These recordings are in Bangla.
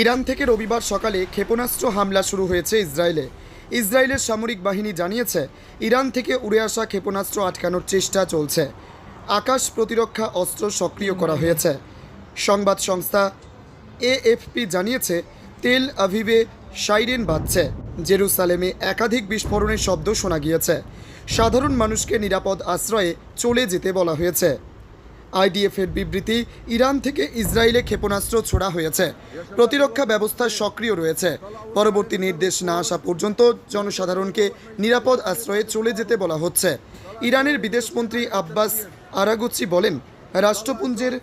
ইরান থেকে রবিবার সকালে ক্ষেপণাস্ত্র হামলা শুরু হয়েছে ইসরায়েলে। ইসরায়েলের সামরিক বাহিনী জানিয়েছে, ইরান থেকে উড়ে আসা ক্ষেপণাস্ত্র আটকানোর চেষ্টা চলছে। আকাশ প্রতিরক্ষা অস্ত্র সক্রিয় করা হয়েছে। সংবাদ সংস্থা এএফপি জানিয়েছে, তেল আভিবে সাইরেন বাজছে। জেরুসালেমে একাধিক বিস্ফোরণের শব্দ শোনা গিয়েছে। সাধারণ মানুষকে নিরাপদ আশ্রয়ে চলে যেতে বলা হয়েছে। আইডিএফের বিবৃতি, ইরান থেকে ইসরায়েলে ক্ষেপণাস্ত্র ছোড়া হয়েছে। প্রতিরক্ষা ব্যবস্থা সক্রিয় রয়েছে। পরবর্তী নির্দেশ না আসা পর্যন্ত জনসাধারণকে নিরাপদ আশ্রয়ে চলে যেতে বলা হচ্ছে। ইরানের বিদেশমন্ত্রী আব্বাস আরাগুচি বলেন, রাষ্ট্রপুঞ্জের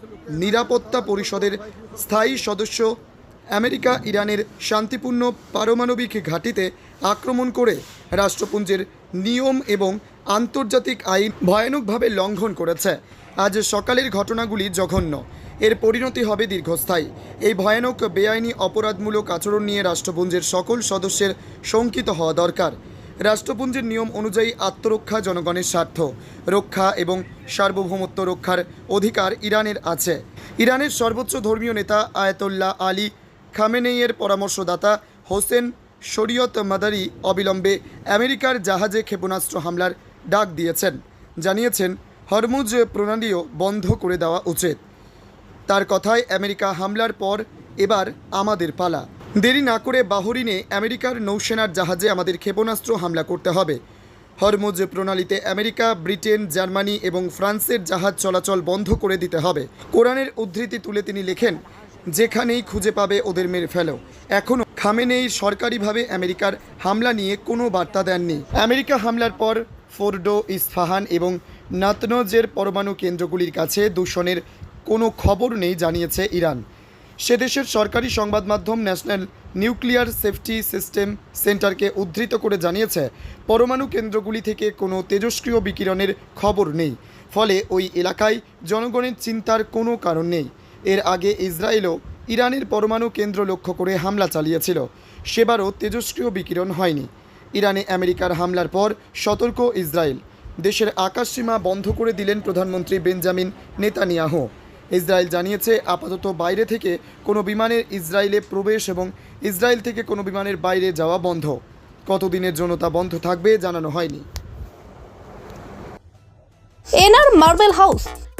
নিরাপত্তা পরিষদের স্থায়ী সদস্য আমেরিকা ইরানের শান্তিপূর্ণ পারমাণবিক ঘাঁটিতে আক্রমণ করে রাষ্ট্রপুঞ্জের নিয়ম এবং আন্তর্জাতিক আইন ভয়ানকভাবে লঙ্ঘন করেছে। আজ সকালের ঘটনাগুলি জঘন্য। এর পরিণতি হবে দীর্ঘস্থায়ী। এই ভয়ানক, বেআইনি, অপরাধমূলক আচরণ নিয়ে রাষ্ট্রপুঞ্জের সকল সদস্যের শঙ্কিত হওয়া দরকার। রাষ্ট্রপুঞ্জের নিয়ম অনুযায়ী আত্মরক্ষা জনগণের স্বার্থ, রক্ষা এবং সার্বভৌমত্ব রক্ষার অধিকার ইরানের আছে। ইরানের সর্বোচ্চ ধর্মীয় নেতা আয়াতুল্লাহ আলী খামেনেইয়ের পরামর্শদাতা হোসেন শরীয়ত মাদারি অবিলম্বে আমেরিকার জাহাজে ক্ষেপণাস্ত্র হামলার ডাক দিয়েছেন। জানিয়েছেন, হরমুজ প্রণালীও বন্ধ করে দেওয়া উচিত। তার কথায় আমেরিকা হামলার পর এবার আমাদের পালা। দেরি না করে বাহরিনে আমেরিকার নৌসেনার জাহাজে আমাদের ক্ষেপণাস্ত্র হামলা করতে হবে। হরমুজ প্রণালীতে আমেরিকা, ব্রিটেন, জার্মানি এবং ফ্রান্সের জাহাজ চলাচল বন্ধ করে দিতে হবে। কোরআনের উদ্ধৃতি তুলে তিনি লেখেন যেখানেই খুঁজে পাবে ওদের মেরে ফেলো। এখনও খামেনেই সরকারিভাবে আমেরিকার হামলা নিয়ে কোনো বার্তা দেননি। আমেরিকা হামলার পর ফোর্ডো, ইস্ফাহান এবং নাতনজের পরমাণু কেন্দ্রগুলির কাছে দূষণের কোনো খবর নেই জানিয়েছে ইরান। সে দেশের সরকারি সংবাদ মাধ্যম ন্যাশনাল নিউক্লিয়ার সেফটি সিস্টেম সেন্টারকে উদ্ধৃত করে জানিয়েছে, পরমাণু কেন্দ্রগুলি থেকে কোনো তেজস্ক্রিয় বিকিরণের খবর নেই। ফলে ওই এলাকায় জনগণের চিন্তার কোনো কারণ নেই। এর আগে ইসরায়েলও ইরানের পরমাণু কেন্দ্র লক্ষ্য করে হামলা চালিয়েছিল। সেবারও তেজস্ক্রিয় বিকিরণ হয়নি। ইরানে আমেরিকার হামলার পর সতর্ক ইসরায়েল। দেশের আকাশসীমা বন্ধ করে দিলেন প্রধানমন্ত্রী বেঞ্জামিন নেতানিয়াহু। ইসরায়েল জানিয়েছে, আপাতত বাইরে থেকে কোনো বিমানের ইসরায়েলে প্রবেশ এবং ইসরায়েল থেকে কোনো বিমানের বাইরে যাওয়া বন্ধ। কতদিনের জন্য তা বন্ধ থাকবে জানানো হয়নি। এনআর মার্বেল হাউস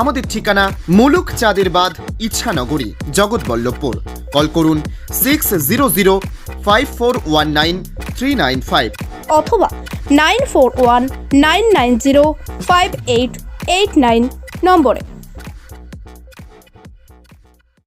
আমাদের ঠিকানা মুলুক চাঁদের বাদ ইচ্ছানগরী জগৎবল্লভপুর কল করুন six zero zero five four one nine three nine five অথবা nine four one nine nine zero five eight eight nine নম্বরে।